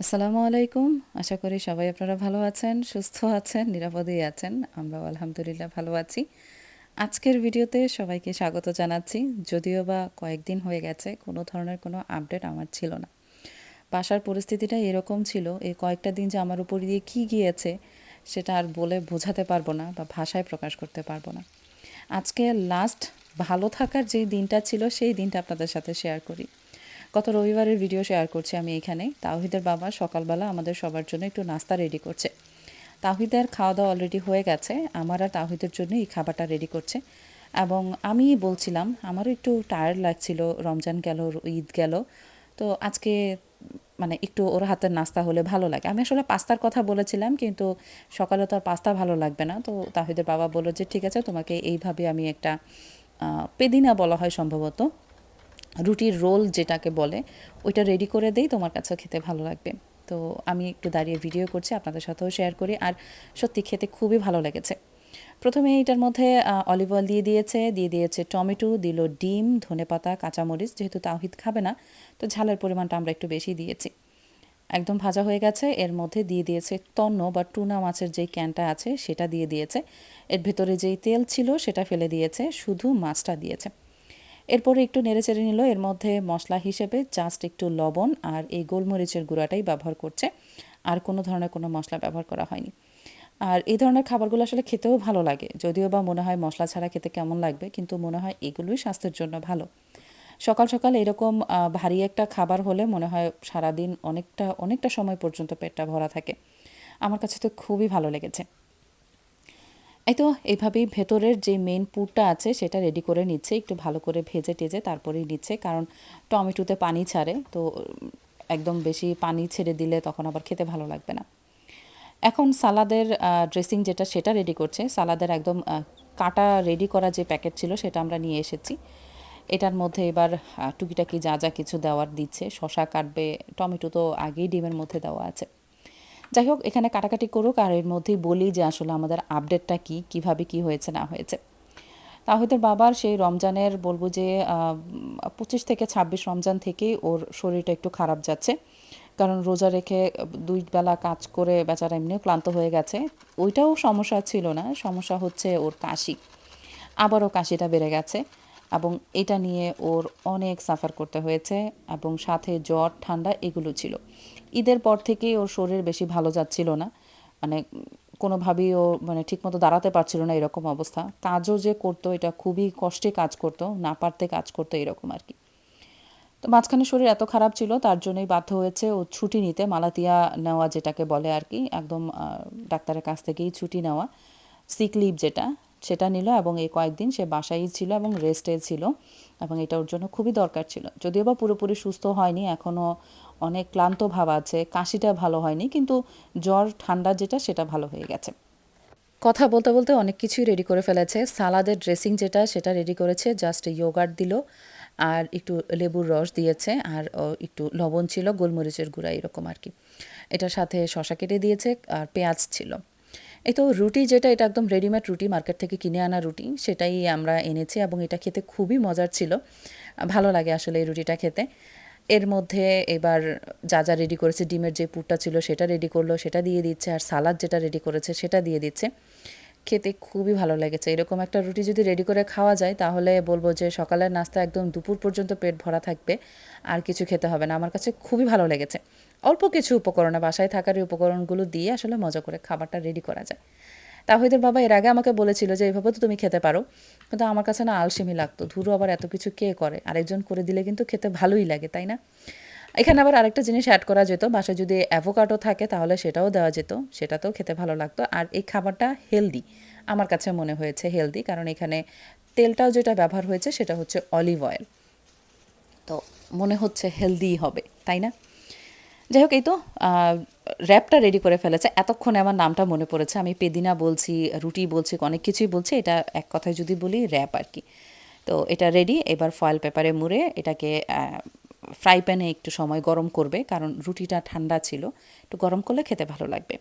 আসসালামু আলাইকুম। আশা করি সবাই আপনারা ভালো আছেন, সুস্থ আছেন, নিরাপদেই আছেন। আমরাও আলহামদুলিল্লাহ ভালো আছি। আজকের ভিডিওতে সবাইকে স্বাগত জানাচ্ছি। যদিও বা কয়েকদিন হয়ে গেছে, কোনো ধরনের কোনো আপডেট আমার ছিল না। বাসার পরিস্থিতিটা এরকম ছিল, এই কয়েকটা দিন যে আমার উপর দিয়ে কী গিয়েছে, সেটা আর বলে বোঝাতে পারব না বা ভাষায় প্রকাশ করতে পারব না। আজকে লাস্ট ভালো থাকার যেই দিনটা ছিল, সেই দিনটা আপনাদের সাথে শেয়ার করি। গত রবিবারের ভিডিও শেয়ার করছি আমি এখানে। তাওহিদের বাবা সকালবেলা আমাদের সবার জন্য একটু নাস্তা রেডি করছে। তাওহিদের খাওয়া দাওয়া অলরেডি হয়ে গেছে। আমার আর তাওহিদের জন্য এই খাবারটা রেডি করছে। এবং আমি বলছিলাম, আমারও একটু টায়ার্ড লাগছিল, রমজান গেল, ঈদ গেল। তো আজকে মানে একটু ওর হাতের নাস্তা হলে ভালো লাগে। আমি আসলে পাস্তার কথা বলেছিলাম, কিন্তু সকালে তো আর পাস্তা ভালো লাগবে না। তো তাহিদের বাবা বলল যে, ঠিক আছে, তোমাকে এইভাবে আমি একটা পেদিনা বলা হয় সম্ভবত। রুটির রোল যেটাকে বলে, ওইটা রেডি করে দেই, তোমার কাছে খেতে ভালো লাগবে। তো আমি একটু দাঁড়িয়ে ভিডিও করছি, আপনাদের সাথেও শেয়ার করি, আর সত্যি খেতে খুবই ভালো লেগেছে। প্রথমে এটার মধ্যে অলিভ অয়েল দিয়ে দিয়েছে দিয়ে দিয়েছে টমেটো, দিল ডিম ধনেপাতা কাঁচামরিচ, যেহেতু তাওহিদ খাবে না, তো ঝালের পরিমাণটা আমরা একটু বেশি দিয়েছি। একদম ভাজা হয়ে গেছে, এর মধ্যে দিয়ে দিয়েছে তন্ন বা টুনা মাছের যেই ক্যানটা আছে, সেটা দিয়ে দিয়েছে। এর ভেতরে যেই তেল ছিল, সেটা ফেলে দিয়েছে, শুধু মাছটা দিয়েছে। এরপরে একটু নেড়েচেড়ে নিল। এর মধ্যে মশলা হিসেবে জাস্ট একটু লবণ আর এই গোলমরিচের গুঁড়াটাই ব্যবহার করছে। আর কোনো ধরনের কোনো মশলা ব্যবহার করা হয়নি। আর এই ধরনের খাবারগুলো আসলে খেতেও ভালো লাগে। যদিও বা মনে হয় মশলা ছাড়া খেতে কেমন লাগবে, কিন্তু মনে হয় এগুলোই স্বাস্থ্যের জন্য ভালো। সকাল সকাল এরকম ভারী একটা খাবার হলে মনে হয় সারাদিন অনেকটা অনেকটা সময় পর্যন্ত পেটটা ভরা থাকে। আমার কাছে তো খুবই ভালো লেগেছে। এই তো এইভাবেই ভেতরের যে মেন পুরটা আছে সেটা রেডি করে নিচ্ছে, একটু ভালো করে ভেজে টেজে তারপরেই নিচ্ছে, কারণ টমেটোতে পানি ছাড়ে, তো একদম বেশি পানি ছেড়ে দিলে তখন আবার খেতে ভালো লাগবে না। এখন সালাদের ড্রেসিং যেটা সেটা রেডি করছে, সালাদের একদম কাটা রেডি করা যে প্যাকেট ছিল সেটা আমরা নিয়ে এসেছি। এটার মধ্যে এবার টুকিটাকি যা যা কিছু দেওয়ার দিচ্ছে শশা কাটবে, টমেটো তো আগেই ডিমের মধ্যে দেওয়া আছে। যাই হোক, এখানে কাটাকাটি করুক আর এর মধ্যেই বলি যে আসলে আমাদের আপডেটটা কি, কীভাবে কি হয়েছে, না হয়েছে। তাহিদের বাবার সেই রমজানের বলব যে পঁচিশ থেকে ছাব্বিশ রমজান থেকেই ওর শরীরটা একটু খারাপ যাচ্ছে। কারণ রোজা রেখে দুই বেলা কাজ করে বেচারা এমনিও ক্লান্ত হয়ে গেছে। ওইটাও সমস্যা ছিল না, সমস্যা হচ্ছে ওর কাশি। আবারও কাশিটা বেড়ে গেছে। এবং এটা নিয়ে ওর অনেক সাফার করতে হয়েছে এবং সাথে জ্বর, ঠান্ডা এগুলো ছিল। ঈদের পর থেকেই ওর শরীর বেশি ভালো যাচ্ছিল না। মানে কোনোভাবেই ও মানে ঠিকমতো দাঁড়াতে পারছিল না এরকম অবস্থা। কাজও যে করতো, এটা খুবই কষ্টে কাজ করতো, না পারতে কাজ করতো এরকম আর কি। তো মাঝখানে শরীর এত খারাপ ছিল, তার জন্যই বাধ্য হয়েছে ও ছুটি নিতে, মালাতিয়া নেওয়া যেটাকে বলে আর কি, একদম ডাক্তারের কাছ থেকেই ছুটি নেওয়া সিক লিভ যেটা। সেটা নিল এবং এই কয়েকদিন সে বাসায় ছিল এবং রেস্টে ছিল এবং এটা ওর জন্য খুবই দরকার ছিল। যদিও বা পুরোপুরি সুস্থ হয়নি, এখনও অনেক ক্লান্ত ভাব আছে, কাশিটা ভালো হয়নি, কিন্তু জ্বর, ঠান্ডা যেটা, সেটা ভালো হয়ে গেছে। কথা বলতে বলতে অনেক কিছুই রেডি করে ফেলেছে। সালাদের ড্রেসিং যেটা, সেটা রেডি করেছে জাস্ট ইয়োগার্ট দিল আর একটু লেবুর রস দিয়েছে আর একটু লবণ ছিল, গোলমরিচের গুঁড়া এরকম আর কি। এটার সাথে শশা কেটে দিয়েছে আর পেঁয়াজ ছিল। এই তো রুটি যেটা, এটা একদম রেডিমেড রুটি মার্কেট থেকে কিনে আনা রুটি, সেটাই আমরা এনেছি এবং এটা খেতে খুবই মজার ছিল। ভালো লাগে আসলে এই রুটিটা খেতে। এর মধ্যে এবার যা যা রেডি করেছে, ডিমের যে পুরটা ছিল সেটা রেডি করল, সেটা দিয়ে দিচ্ছে, আর সালাদ যেটা রেডি করেছে সেটা দিয়ে দিচ্ছে। খেতে খুবই ভালো লেগেছে। এরকম একটা রুটি যদি রেডি করে খাওয়া যায়, তাহলে বলব যে সকালের নাস্তা একদম দুপুর পর্যন্ত পেট ভরা থাকবে, আর কিছু খেতে হবে না। আমার কাছে খুবই ভালো লেগেছে। অল্প কিছু উপকরণে, বাসায় থাকার উপকরণগুলো দিয়ে আসলে মজা করে খাবারটা রেডি করা যায়। তাহিদের বাবা এর আগে আমাকে বলেছিল যে এইভাবে তো তুমি খেতে পারো। কিন্তু আমার কাছে না আলসেমি লাগতো। ধুরো আবার এত কিছু কে করে? আরেকজন করে দিলে কিন্তু খেতে ভালোই লাগে, তাই না? এখানে আবার আরেকটা জিনিস অ্যাড করা যেত, বাসায় যদি অ্যাভোকাডো থাকে তাহলে সেটাও দেওয়া যেত। সেটাতেও খেতে ভালো লাগতো। আর এই খাবারটা হেলদি আমার কাছে মনে হয়েছে হেলদি কারণ এখানে তেলটাও যেটা ব্যবহার হয়েছে সেটা হচ্ছে অলিভ অয়েল তো মনে হচ্ছে হেলদি হবে, তাই না? যাই হোক এই তো র্যাপটা রেডি করে ফেলেছে। এতক্ষণে আমার নামটা মনে পড়েছে। আমি পেদিনা বলছি, রুটি বলছি, অনেক কিছুই বলছি। এটা এক কথায় যদি বলি র্যাপ আর কি। তো এটা রেডি এবার ফয়েল পেপারে মুড়ে এটাকে ফ্রাই প্যানে একটু সময় গরম করবে, কারণ রুটিটা ঠান্ডা ছিল। একটু গরম করলে খেতে ভালো লাগবে।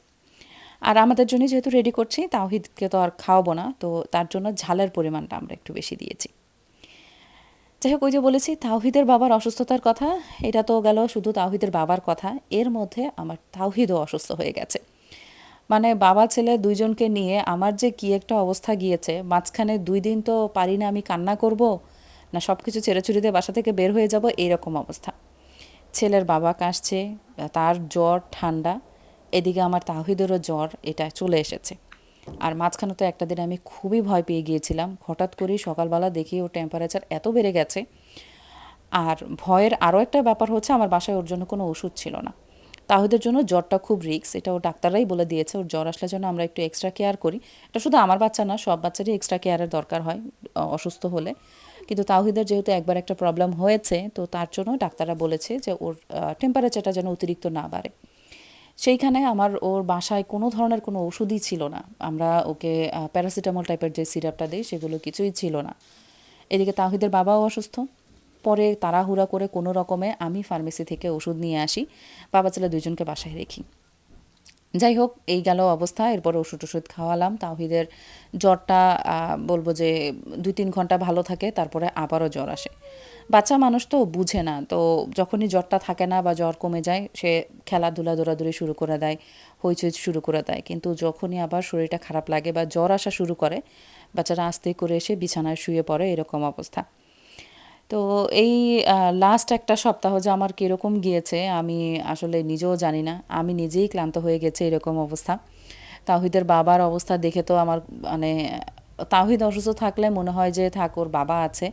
আর আমাদের জন্য যেহেতু রেডি করছি, তাওহিদকে তো আর খাওয়াবো না, তো তার জন্য ঝালের পরিমাণটা আমরা একটু বেশি দিয়েছি। যাই হোক, ওই যে বলেছি, তাওহিদের বাবার অসুস্থতার কথা, এটা তো গেল শুধু তাওহিদের বাবার কথা। এর মধ্যে আমার তাওহিদও অসুস্থ হয়ে গেছে। মানে বাবা, ছেলে দুইজনকে নিয়ে আমার যে কি একটা অবস্থা গিয়েছে, মাঝখানে দুই দিন তো পারি না আমি কান্না করব, না সব কিছু ছেড়ে ছুড়ে বাসা থেকে বের হয়ে যাব এইরকম অবস্থা। ছেলের বাবা কাশছে, তার জ্বর ঠান্ডা, এদিকে আমার তাহিদেরও জ্বর, এটা চলে এসেছে। আর মাঝখানে তো একটা দিন আমি খুবই ভয় পেয়ে গিয়েছিলাম। হঠাৎ করেই সকালবেলা দেখি ওর টেম্পারেচার এত বেড়ে গেছে। আর ভয়ের আরও একটা ব্যাপার হচ্ছে আমার বাসায় ওর জন্য কোনো ওষুধ ছিল না। তাহিদের জন্য জ্বরটা খুব রিক্স এটা ও ডাক্তাররাই বলে দিয়েছে। ওর জ্বর আসলে জন্য আমরা একটু এক্সট্রা কেয়ার করি। এটা শুধু আমার বাচ্চা না, সব বাচ্চারই এক্সট্রা কেয়ারের দরকার হয় অসুস্থ হলে। কিন্তু তাহিদের যেহেতু একবার একটা প্রবলেম হয়েছে, তো তার জন্য ডাক্তাররা বলেছে যে ওর টেম্পারেচারটা যেন অতিরিক্ত না বাড়ে। সেইখানে আমার ওর বাসায় কোনো ধরনের কোনো ওষুধই ছিল না। আমরা ওকে প্যারাসিটামল টাইপের যে সিরাপটা দিই সেগুলো কিছুই ছিল না। এদিকে তাহিদের বাবাও অসুস্থ। পরে তাড়াহুড়া করে কোনো রকমে আমি ফার্মেসি থেকে ওষুধ নিয়ে আসি। বাবা ছেলে দুজনকে বাসায় রেখি। যাই হোক এই গেল অবস্থা। এরপর ওষুধ ওষুধ খাওয়ালাম। তাহিদের জ্বরটা বলব যে দুই তিন ঘণ্টা ভালো থাকে, তারপরে আবারও জ্বর আসে। বাচ্চা মানুষ তো বুঝে না, তো যখনই জ্বরটা থাকে না বা জ্বর কমে যায়, সে খেলাধুলা দৌড়াদৌড়ি শুরু করে দেয়, হইচই শুরু করে দেয়। কিন্তু যখনই আবার শরীরটা খারাপ লাগে বা জ্বর আসা শুরু করে, বাচ্চারা আস্তে করে এসে বিছানায় শুয়ে পড়ে, এরকম অবস্থা। তো এই লাস্ট একটা সপ্তাহ যে আমার কীরকম গিয়েছে, আমি আসলে নিজেও জানি না। আমি নিজেই ক্লান্ত হয়ে গেছে এরকম অবস্থা। তাহিদের বাবার অবস্থা দেখে তো আমার মানে তাহিদ অসুস্থ থাকলে মনে হয় যে, থাক, ওর বাবা আছে,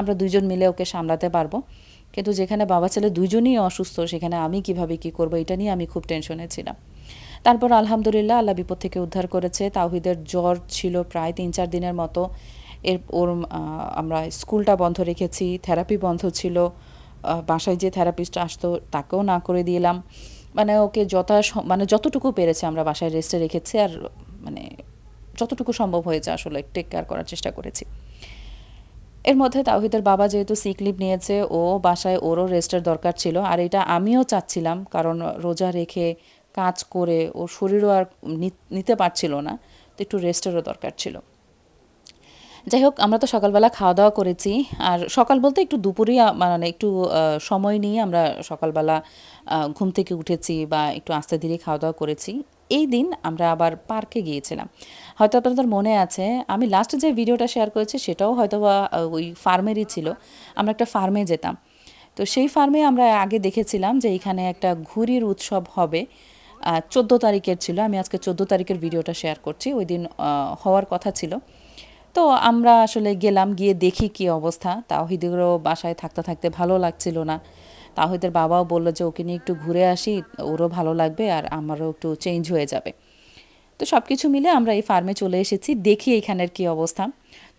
আমরা দুইজন মিলে ওকে সামলাতে পারব। কিন্তু যেখানে বাবা ছেলে দুজনই অসুস্থ, সেখানে আমি কীভাবে কি করব, এটা নিয়ে আমি খুব টেনশনে ছিলাম। তারপর আলহামদুলিল্লাহ, আল্লাহ বিপদ থেকে উদ্ধার করেছে। তাহিদের জ্বর ছিল প্রায় তিন চার দিনের মতো। এর ওর আমরা স্কুলটা বন্ধ রেখেছি, থেরাপি বন্ধ ছিল বাসায় যে থেরাপিস্ট আসতো তাকেও না করে দিলাম। মানে ওকে যথা মানে যতটুকু পেরেছে আমরা বাসায় রেস্টে রেখেছি আর মানে যতটুকু সম্ভব হয়েছে আসলে টেক কেয়ার করার চেষ্টা করেছি। এর মধ্যে তাওহিদের বাবা যেহেতু সিক লিভ নিয়েছে, ও বাসায় ওরও রেস্টের দরকার ছিল। আর এটা আমিও চাচ্ছিলাম, কারণ রোজা রেখে কাজ করে ওর শরীরও আর নিতে পারছিল না, তো একটু রেস্টেরও দরকার ছিল। যাই হোক আমরা তো সকালবেলা খাওয়া দাওয়া করেছি। আর সকাল বলতে একটু দুপুরেই মানে একটু সময় নিয়ে আমরা সকালবেলা ঘুম থেকে উঠেছি বা একটু আস্তে ধীরে খাওয়া দাওয়া করেছি। এই দিন আমরা আবার পার্কে গিয়েছিলাম। হয়তো আপনাদের মনে আছে, আমি লাস্ট যে ভিডিওটা শেয়ার করেছি, সেটাও হয়তো বা ওই ফার্মেরই ছিল। আমরা একটা ফার্মে যেতাম। তো সেই ফার্মে আমরা আগে দেখেছিলাম যে এখানে একটা ঘুরির উৎসব হবে। চোদ্দ তারিখের ছিল। আমি আজকে চোদ্দ তারিখের ভিডিওটা শেয়ার করছি। ওই দিন হওয়ার কথা ছিল। তো আমরা আসলে গেলাম, গিয়ে দেখি কি অবস্থা। তাওহিদেরও বাসায় থাকতে থাকতে ভালো লাগছিল না। তাহিদের বাবাও বলল যে, ওকে নিয়ে একটু ঘুরে আসি, ওরও ভালো লাগবে আর আমারও একটু চেঞ্জ হয়ে যাবে। তো সব কিছু মিলে আমরা এই ফার্মে চলে এসেছি, দেখি এখানের কি অবস্থা।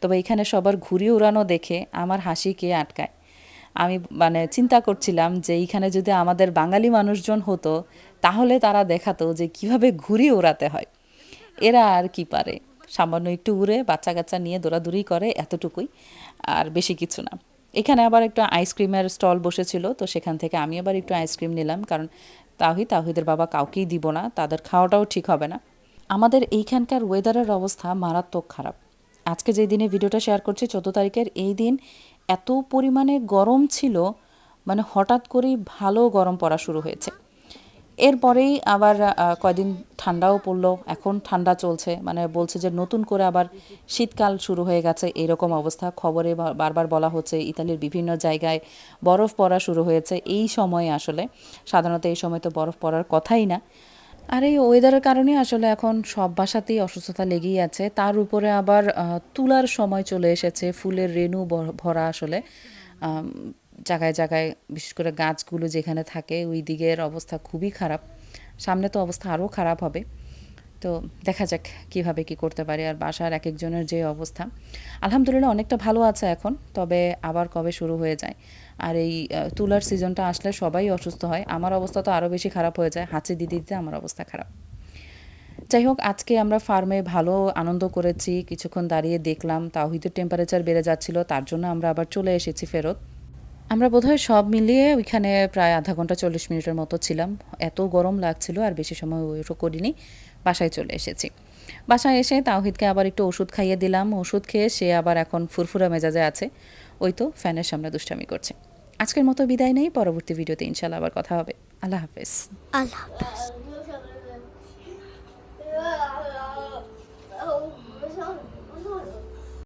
তবে এখানে সবার ঘুরি উড়ানো দেখে আমার হাসি কে আটকায়। আমি মানে চিন্তা করছিলাম যে, এইখানে যদি আমাদের বাঙালি মানুষজন হতো, তাহলে তারা দেখাতো যে, কীভাবে ঘুরি ওড়াতে হয়। এরা আর কি পারে? সামান্য একটু উড়ে বাচ্চা কাচ্চা নিয়ে দৌড়াদৌড়ি করে এতটুকুই, আর বেশি কিছু না। এখানে আবার একটু আইসক্রিমের স্টল বসেছিল, তো সেখান থেকে আমি আবার একটু আইসক্রিম নিলাম, কারণ তাহি তাহিদের বাবা কাউকেই দিব না, তাদের খাওয়াটাও ঠিক হবে না। আমাদের এইখানকার ওয়েদারের অবস্থা মারাত্মক খারাপ। আজকে যে দিনে ভিডিওটা শেয়ার করছি, চোদ্দ তারিখের এই দিন এত পরিমাণে গরম ছিল মানে হঠাৎ করেই ভালো গরম পড়া শুরু হয়েছে। এরপরেই আবার কয়দিন ঠান্ডাও পড়ল। এখন ঠান্ডা চলছে। মানে বলছে যে নতুন করে আবার শীতকাল শুরু হয়ে গেছে। এরকম অবস্থা। খবরে বারবার বলা হচ্ছে ইতালির বিভিন্ন জায়গায় বরফ পড়া শুরু হয়েছে। এই সময়ে আসলে, সাধারণত এই সময় তো বরফ পড়ার কথাই না। আর এই ওয়েদারের কারণে আসলে এখন সব বাসাতেই অসুস্থতা লেগেই আছে। তার উপরে আবার তুলার সময় চলে এসেছে। ফুলের রেণু ভরা আসলে। জায়গায় জায়গায়, বিশেষ করে গাছগুলো যেখানে থাকে, ওই দিকের অবস্থা খুবই খারাপ। সামনে তো অবস্থা আরও খারাপ হবে। তো দেখা যাক কীভাবে কি করতে পারি আর বাসার এক একজনের যে অবস্থা। আলহামদুলিল্লাহ অনেকটা ভালো আছে এখন, তবে আবার কবে শুরু হয়ে যায়। আর এই তুলার সিজনটা আসলে সবাই অসুস্থ হয়। আমার অবস্থা তো আরও বেশি খারাপ হয়ে যায়। হাঁচি দিতে দিতে আমার অবস্থা খারাপ। যাই হোক, আজকে আমরা ফার্মে ভালো আনন্দ করেছি, কিছুক্ষণ দাঁড়িয়ে দেখলাম, তাওহিদের টেম্পারেচার বেড়ে যাচ্ছিল, তার জন্য আমরা আবার চলে এসেছি ফেরত। আমরা বোধহয় সব মিলিয়ে ওইখানে প্রায় আধা ঘণ্টা চল্লিশ মিনিটের মতো ছিলাম। এত গরম লাগছিল আর বেশি সময় ওইটু করিনি, বাসায় চলে এসেছি। বাসায় এসে তাওহিদকে আবার একটু ওষুধ খাইয়ে দিলাম, ওষুধ খেয়ে সে আবার এখন ফুরফুরা মেজাজে আছে। ওই তো ফ্যানের সামনে দুষ্টামি করছে। আজকের মতো বিদায় নেই, পরবর্তী ভিডিওতে ইনশাল্লাহ আবার কথা হবে। আল্লাহ হাফেজ। আল্লাহ হাফেজ।